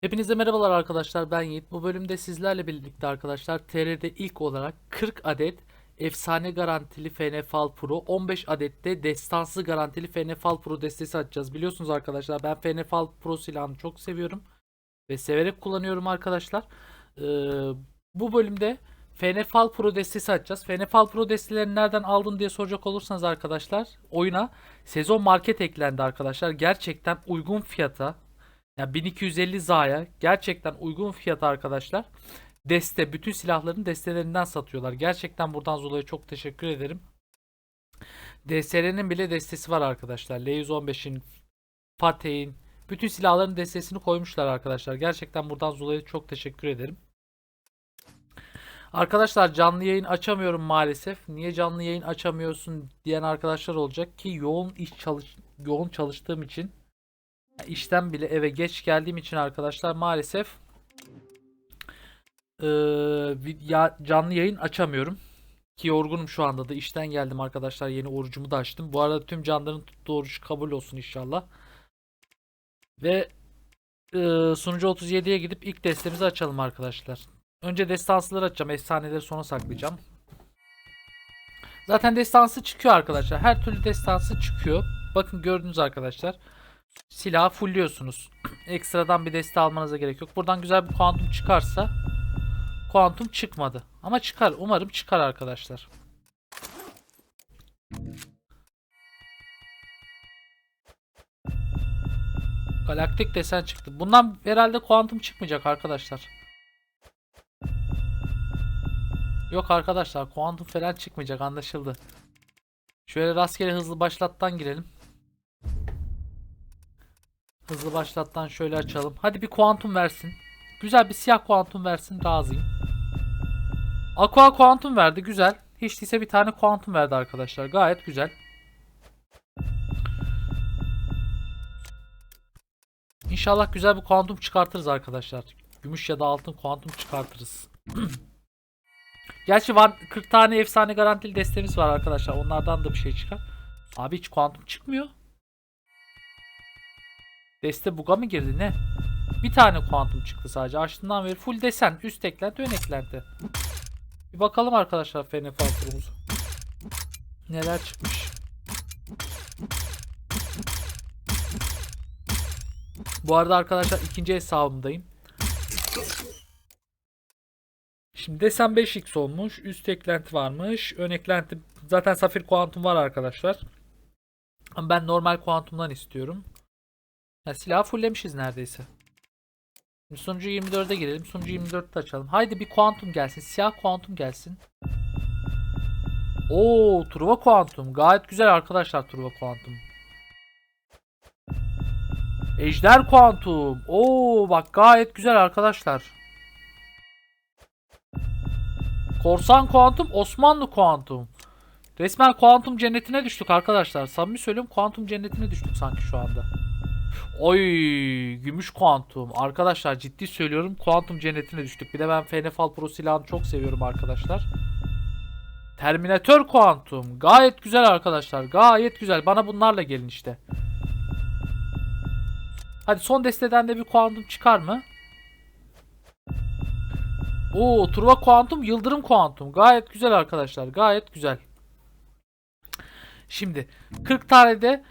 Hepinize merhabalar arkadaşlar ben Yiğit. Bu bölümde sizlerle birlikte arkadaşlar TR'de ilk olarak 40 adet efsane garantili FNFAL Pro 15 adet de destansı garantili FNFAL Pro destesi açacağız. Biliyorsunuz arkadaşlar ben FNFAL Pro silahını çok seviyorum ve severek kullanıyorum arkadaşlar. Ee, bu bölümde FNFAL Pro destesi açacağız. FNFAL Pro destelerini nereden aldın diye soracak olursanız arkadaşlar oyuna sezon market eklendi arkadaşlar. Gerçekten uygun fiyata ya 1250 Za'ya gerçekten uygun fiyata arkadaşlar. Deste bütün silahların destelerinden satıyorlar. Gerçekten buradan Zula'ya çok teşekkür ederim. DSR'nin bile destesi var arkadaşlar. L115'in, Fateh'in bütün silahların destesini koymuşlar arkadaşlar. Gerçekten buradan Zula'ya çok teşekkür ederim. Arkadaşlar canlı yayın açamıyorum maalesef. Niye canlı yayın açamıyorsun diyen arkadaşlar olacak ki yoğun iş çalış yoğun çalıştığım için işten bile eve geç geldiğim için arkadaşlar maalesef vi- ya, canlı yayın açamıyorum. Ki yorgunum şu anda da işten geldim arkadaşlar yeni orucumu da açtım. Bu arada tüm canların tuttuğu oruç kabul olsun inşallah. Ve eee, sunucu 37'ye gidip ilk destemizi açalım arkadaşlar. Önce destansıları açacağım. Efsaneleri sona saklayacağım. Zaten destansı çıkıyor arkadaşlar. Her türlü destansı çıkıyor. Bakın gördünüz arkadaşlar silahı fullliyorsunuz. Ekstradan bir deste almanıza gerek yok. Buradan güzel bir kuantum çıkarsa kuantum çıkmadı. Ama çıkar. Umarım çıkar arkadaşlar. Galaktik desen çıktı. Bundan herhalde kuantum çıkmayacak arkadaşlar. Yok arkadaşlar kuantum falan çıkmayacak anlaşıldı. Şöyle rastgele hızlı başlattan girelim. Hızlı başlattan şöyle açalım. Hadi bir kuantum versin. Güzel bir siyah kuantum versin. Razıyım. Aqua kuantum verdi. Güzel. Hiç değilse bir tane kuantum verdi arkadaşlar. Gayet güzel. İnşallah güzel bir kuantum çıkartırız arkadaşlar. Gümüş ya da altın kuantum çıkartırız. Gerçi var 40 tane efsane garantili destemiz var arkadaşlar. Onlardan da bir şey çıkar. Abi hiç kuantum çıkmıyor. Deste buga mı girdi ne? Bir tane kuantum çıktı sadece. Açtığından beri full desen. Üst eklenti ön eklenti. Bir bakalım arkadaşlar FN turumuzu. Neler çıkmış. Bu arada arkadaşlar ikinci hesabımdayım. Şimdi desen 5x olmuş. Üst eklenti varmış. Ön eklenti zaten safir kuantum var arkadaşlar. Ama ben normal kuantumdan istiyorum. Ya silahı fulllemişiz neredeyse. Şimdi sunucu 24'e girelim. Sunucu 24'te açalım. Haydi bir kuantum gelsin. Siyah kuantum gelsin. Oo, Truva kuantum. Gayet güzel arkadaşlar Truva kuantum. Ejder kuantum. Oo, bak gayet güzel arkadaşlar. Korsan kuantum, Osmanlı kuantum. Resmen kuantum cennetine düştük arkadaşlar. Samimi söylüyorum kuantum cennetine düştük sanki şu anda. Oy gümüş kuantum. Arkadaşlar ciddi söylüyorum kuantum cennetine düştük. Bir de ben FNFAL Pro silahını çok seviyorum arkadaşlar. Terminator kuantum. Gayet güzel arkadaşlar. Gayet güzel. Bana bunlarla gelin işte. Hadi son desteden de bir kuantum çıkar mı? Oo Truva kuantum, Yıldırım kuantum. Gayet güzel arkadaşlar. Gayet güzel. Şimdi 40 tane de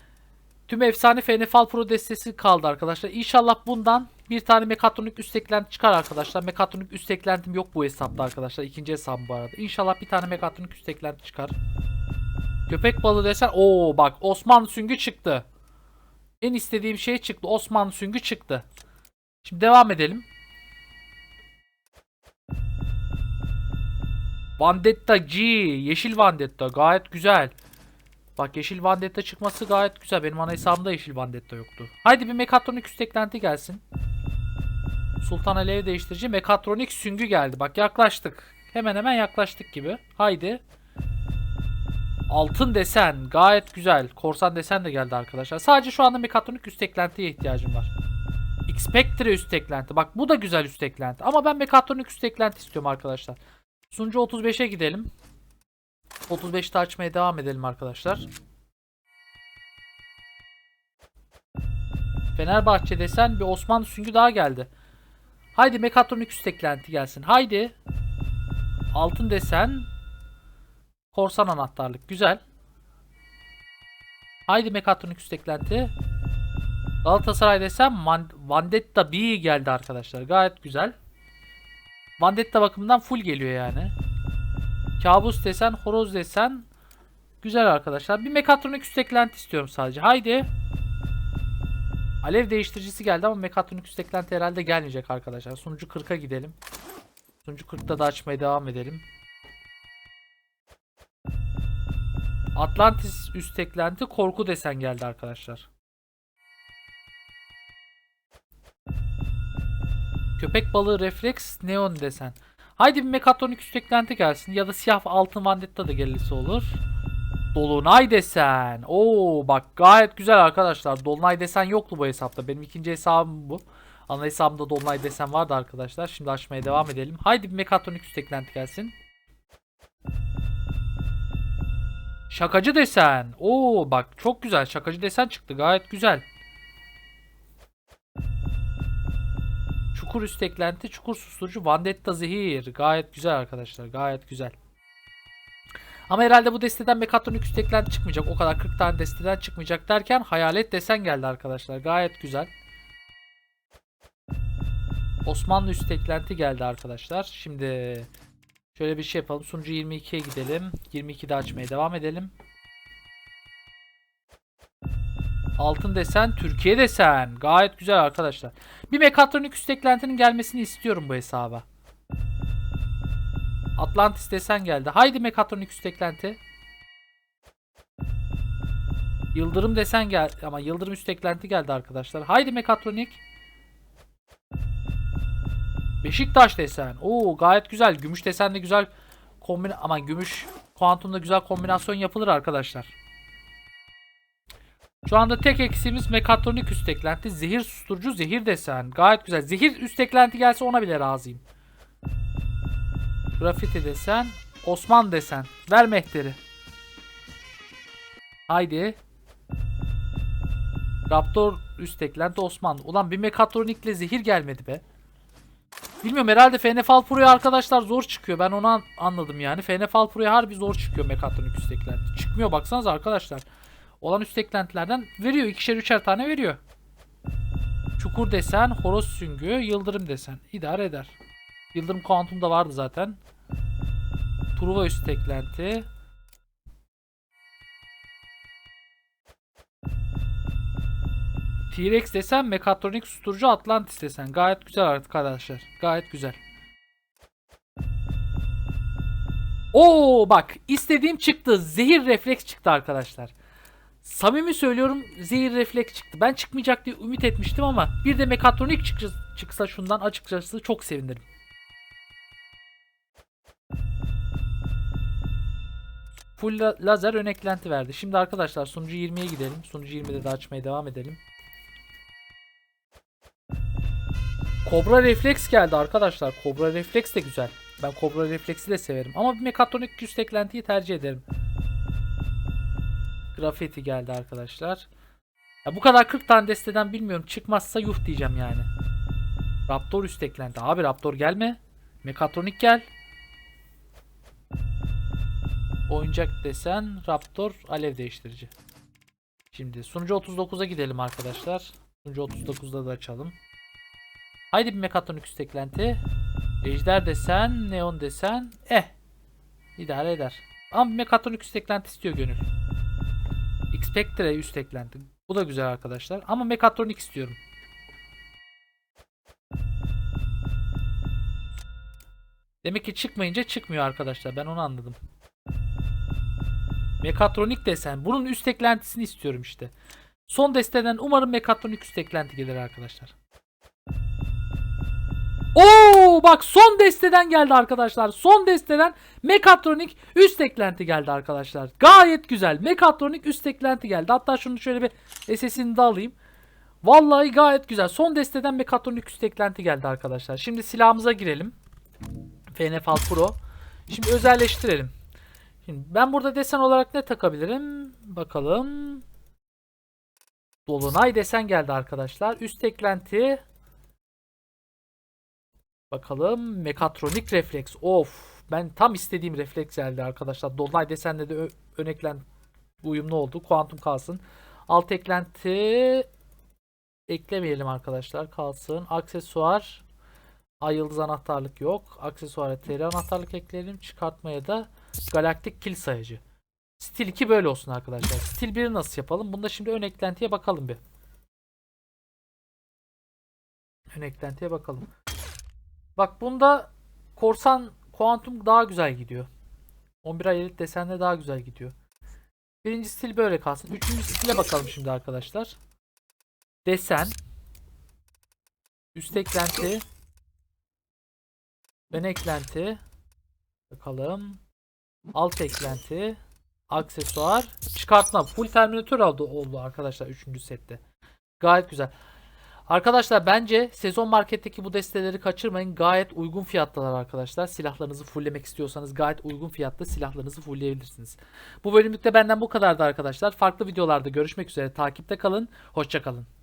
Tüm efsane FNFAL Pro destesi kaldı arkadaşlar. İnşallah bundan bir tane mekatronik üst eklenti çıkar arkadaşlar. Mekatronik üst eklentim yok bu hesapta arkadaşlar. İkinci hesabım bu arada. İnşallah bir tane mekatronik üst eklenti çıkar. Köpek balığı desen. Oo bak Osmanlı süngü çıktı. En istediğim şey çıktı. Osmanlı süngü çıktı. Şimdi devam edelim. Vandetta G. Yeşil Vandetta. Gayet güzel. Bak yeşil Vandetta çıkması gayet güzel. Benim ana hesabımda yeşil Vandetta yoktu. Haydi bir mekatronik üst eklenti gelsin. Sultan Alev değiştirici mekatronik süngü geldi. Bak yaklaştık. Hemen hemen yaklaştık gibi. Haydi. Altın desen gayet güzel. Korsan desen de geldi arkadaşlar. Sadece şu anda mekatronik üst eklentiye ihtiyacım var. Xpectre üst eklenti. Bak bu da güzel üst eklenti. Ama ben mekatronik üst eklenti istiyorum arkadaşlar. Sunucu 35'e gidelim. 35'te açmaya devam edelim arkadaşlar. Fenerbahçe desen bir Osmanlı süngü daha geldi. Haydi mekatronik üst eklenti gelsin. Haydi. Altın desen. Korsan anahtarlık. Güzel. Haydi mekatronik üst eklenti. Galatasaray desem Man- Vandetta B geldi arkadaşlar. Gayet güzel. Vandetta bakımından full geliyor yani. Kabus desen, horoz desen güzel arkadaşlar. Bir mekatronik üst eklenti istiyorum sadece. Haydi. Alev değiştiricisi geldi ama mekatronik üst eklenti herhalde gelmeyecek arkadaşlar. Sunucu 40'a gidelim. Sunucu 40'ta da açmaya devam edelim. Atlantis üst eklenti korku desen geldi arkadaşlar. Köpek balığı refleks neon desen. Haydi bir mekatronik üst eklenti gelsin ya da siyah altın vandetta da gelirse olur. Dolunay desen. Oo bak gayet güzel arkadaşlar. Dolunay desen yoktu bu hesapta. Benim ikinci hesabım bu. Ana hesabımda Dolunay desen vardı arkadaşlar. Şimdi açmaya devam edelim. Haydi bir mekatronik üst eklenti gelsin. Şakacı desen. Oo bak çok güzel. Şakacı desen çıktı. Gayet güzel. Çukur üst eklenti. Çukur susturucu. Vandetta zehir. Gayet güzel arkadaşlar. Gayet güzel. Ama herhalde bu desteden mekatronik üst eklenti çıkmayacak. O kadar 40 tane desteden çıkmayacak derken hayalet desen geldi arkadaşlar. Gayet güzel. Osmanlı üst eklenti geldi arkadaşlar. Şimdi şöyle bir şey yapalım. Sunucu 22'ye gidelim. 22'de açmaya devam edelim. Altın desen, Türkiye desen. Gayet güzel arkadaşlar. Bir mekatronik üst eklentinin gelmesini istiyorum bu hesaba. Atlantis desen geldi. Haydi mekatronik üst eklenti. Yıldırım desen gel ama yıldırım üst eklenti geldi arkadaşlar. Haydi mekatronik. Beşiktaş desen. Oo gayet güzel. Gümüş desen de güzel kombin ama gümüş kuantumda güzel kombinasyon yapılır arkadaşlar. Şu anda tek eksiğimiz mekatronik üst eklenti. Zehir susturucu zehir desen. Gayet güzel. Zehir üst eklenti gelse ona bile razıyım. Grafiti desen. Osman desen. Ver mehteri. Haydi. Raptor üst eklenti Osman. Ulan bir mekatronikle zehir gelmedi be. Bilmiyorum herhalde FNFL Pro'ya arkadaşlar zor çıkıyor. Ben onu an- anladım yani. FNFL Pro'ya harbi zor çıkıyor mekatronik üst eklenti. Çıkmıyor baksanıza arkadaşlar. Olan üst eklentilerden veriyor. ikişer üçer tane veriyor. Çukur desen, horoz süngü, yıldırım desen. İdare eder. Yıldırım kuantum da vardı zaten. Truva üst eklenti. T-Rex desen, mekatronik susturucu Atlantis desen. Gayet güzel arkadaşlar. Gayet güzel. Oo bak istediğim çıktı. Zehir refleks çıktı arkadaşlar. Samimi söylüyorum zehir refleks çıktı. Ben çıkmayacak diye ümit etmiştim ama bir de mekatronik çıksa, şundan açıkçası çok sevinirim. Full la- lazer ön eklenti verdi. Şimdi arkadaşlar sunucu 20'ye gidelim. Sunucu 20'de de açmaya devam edelim. Kobra refleks geldi arkadaşlar. Kobra refleks de güzel. Ben kobra refleksi de severim. Ama bir mekatronik üst eklentiyi tercih ederim. Grafiti geldi arkadaşlar. Ya bu kadar 40 tane desteden bilmiyorum. Çıkmazsa yuh diyeceğim yani. Raptor üst eklenti. Abi Raptor gelme. Mekatronik gel. Oyuncak desen Raptor alev değiştirici. Şimdi sunucu 39'a gidelim arkadaşlar. Sunucu 39'da da açalım. Haydi bir mekatronik üst eklenti. Ejder desen, neon desen. Eh. İdare eder. Ama mekatronik üst eklenti istiyor gönül. Xpectre üst eklenti. Bu da güzel arkadaşlar. Ama mekatronik istiyorum. Demek ki çıkmayınca çıkmıyor arkadaşlar. Ben onu anladım. Mekatronik desen. Bunun üst eklentisini istiyorum işte. Son desteden umarım mekatronik üst eklenti gelir arkadaşlar. Oo bak son desteden geldi arkadaşlar. Son desteden mekatronik üst eklenti geldi arkadaşlar. Gayet güzel. Mekatronik üst eklenti geldi. Hatta şunu şöyle bir SS'ini de alayım. Vallahi gayet güzel. Son desteden mekatronik üst eklenti geldi arkadaşlar. Şimdi silahımıza girelim. FNFL Pro. Şimdi özelleştirelim. Şimdi ben burada desen olarak ne takabilirim? Bakalım. Dolunay desen geldi arkadaşlar. Üst eklenti Bakalım mekatronik refleks. Of. Ben tam istediğim refleks geldi arkadaşlar. Dolunay desenle de ön eklenti uyumlu oldu. Kuantum kalsın. Alt eklenti eklemeyelim arkadaşlar. Kalsın. Aksesuar Ay yıldız anahtarlık yok. Aksesuara TR anahtarlık ekleyelim. Çıkartmaya da galaktik kil sayacı. Stil 2 böyle olsun arkadaşlar. Stil 1'i nasıl yapalım? Bunda şimdi ön eklentiye bakalım bir. Ön eklentiye bakalım. Bak bunda korsan kuantum daha güzel gidiyor. 11 aylık desenle daha güzel gidiyor. Birinci stil böyle kalsın. Üçüncü stile bakalım şimdi arkadaşlar. Desen. Üst eklenti. Ön eklenti. Bakalım. Alt eklenti. Aksesuar. Çıkartma. Full Terminator oldu, oldu arkadaşlar 3. sette. Gayet güzel. Arkadaşlar bence sezon marketteki bu desteleri kaçırmayın. Gayet uygun fiyattalar arkadaşlar. Silahlarınızı fulllemek istiyorsanız gayet uygun fiyatta silahlarınızı fullleyebilirsiniz. Bu bölümlükte benden bu kadardı arkadaşlar. Farklı videolarda görüşmek üzere. Takipte kalın. Hoşçakalın.